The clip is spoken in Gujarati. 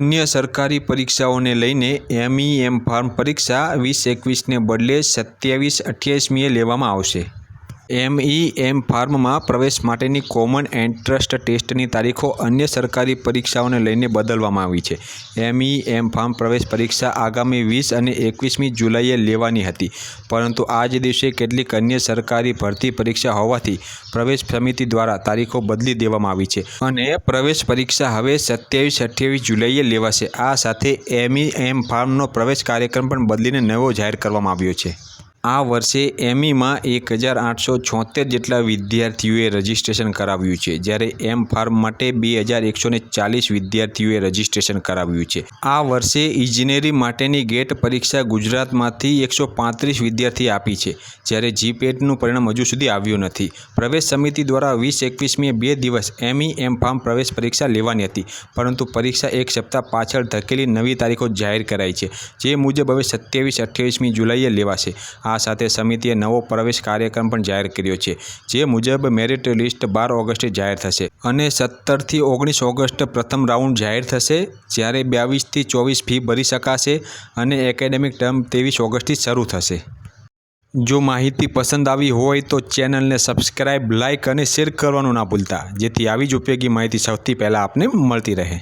અન્ય સરકારી પરીક્ષાઓને લઈને એમઈ એમ ફાર્મ પરીક્ષા વીસ એકવીસને બદલે સત્યાવીસ અઠ્યાવીસમીએ લેવામાં આવશે. એમઈ એમ ફાર્મમાં પ્રવેશ માટેની કોમન એન્ટ્રસ્ટ ટેસ્ટની તારીખો અન્ય સરકારી પરીક્ષાઓને લઈને બદલવામાં આવી છે. એમઈ એમ ફાર્મ પ્રવેશ પરીક્ષા આગામી વીસ અને એકવીસમી જુલાઈએ લેવાની હતી. પરંતુ આ જ દિવસે કેટલીક અન્ય સરકારી ભરતી પરીક્ષા હોવાથી પ્રવેશ સમિતિ દ્વારા તારીખો બદલી દેવામાં આવી છે. અને પ્રવેશ પરીક્ષા હવે સત્યાવીસ, અઠ્યાવીસ જુલાઈએ લેવાશે. આ સાથે એમઈ એમ ફાર્મનો પ્રવેશ કાર્યક્રમ પણ બદલીને નવો જાહેર કરવામાં આવ્યો છે. આ વર્ષે એમઈમાં એક હજાર આઠસો છોતેર જેટલા વિદ્યાર્થીઓએ રજિસ્ટ્રેશન કરાવ્યું છે, જ્યારે એમ ફાર્મ માટે બે હજાર એકસો ચાલીસ વિદ્યાર્થીઓએ રજિસ્ટ્રેશન કરાવ્યું છે. આ વર્ષે ઇજનેરી માટેની ગેટ પરીક્ષા ગુજરાતમાંથી એકસો પાંત્રીસ વિદ્યાર્થી આપી છે, જ્યારે જીપેટનું પરિણામ હજુ સુધી આવ્યું નથી. પ્રવેશ સમિતિ દ્વારા વીસ એકવીસમીએ બે દિવસ એમઈ એમ ફાર્મ પ્રવેશ પરીક્ષા લેવાની હતી, પરંતુ પરીક્ષા એક સપ્તાહ પાછળ ધકેલી નવી તારીખો જાહેર કરાઈ છે, જે મુજબ હવે સત્યાવીસ, અઠ્યાવીસમી જુલાઈએ લેવાશે. આ સાથે સમિતિએ નવો પ્રવેશ કાર્યક્રમ પણ જાહેર કર્યો છે, જે મુજબ મેરિટ લિસ્ટ બાર ઓગસ્ટે જાહેર થશે અને સત્તરથી ઓગણીસ ઓગસ્ટ પ્રથમ રાઉન્ડ જાહેર થશે, જ્યારે બાવીસથી ચોવીસ ફી ભરી શકાશે અને એકેડેમિક ટર્મ ત્રેવીસ ઓગસ્ટથી શરૂ થશે. જો માહિતી પસંદ આવી હોય તો ચેનલને સબસ્ક્રાઇબ, લાઇક અને શેર કરવાનું ના ભૂલતા, જેથી આવી જ ઉપયોગી માહિતી સૌથી પહેલાં આપને મળતી રહે.